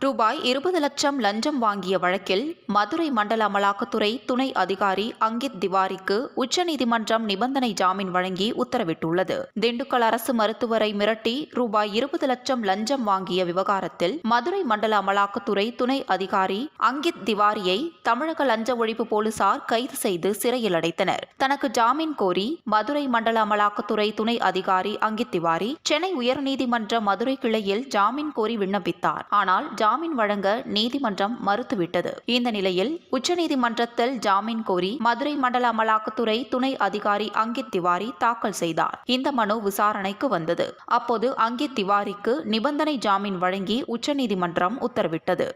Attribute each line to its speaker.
Speaker 1: ரூபாய் இருபது லட்சம் லஞ்சம் வாங்கிய வழக்கில் மதுரை மண்டல அமலாக்கத்துறை துணை அதிகாரி அங்கித் திவாரிக்கு உச்சநீதிமன்றம் நிபந்தனை ஜாமீன் வழங்கி உத்தரவிட்டுள்ளது. திண்டுக்கல் அரசு மருத்துவரை மிரட்டி ரூபாய் இருபது லட்சம் லஞ்சம் வாங்கிய விவகாரத்தில் மதுரை மண்டல அமலாக்கத்துறை துணை அதிகாரி அங்கித் திவாரியை தமிழக லஞ்ச ஒழிப்பு போலீசார் கைது செய்து சிறையில் அடைத்தனர். தனக்கு ஜாமீன் கோரி மதுரை மண்டல அமலாக்கத்துறை துணை அதிகாரி அங்கித் திவாரி சென்னை உயர்நீதிமன்ற மதுரை கிளையில் ஜாமீன் கோரி விண்ணப்பித்தார். ஆனால் ஜாமீன் வழங்க நீதிமன்றம் மறுத்துவிட்டது. இந்த நிலையில் உச்சநீதிமன்றத்தில் ஜாமீன் கோரி மதுரை மண்டல அமலாக்கத்துறை துணை அதிகாரி அங்கித் திவாரி தாக்கல் செய்தார். இந்த மனு விசாரணைக்கு வந்தது. அப்போது அங்கித் திவாரிக்கு நிபந்தனை ஜாமீன் வழங்கி உச்சநீதிமன்றம் உத்தரவிட்டது.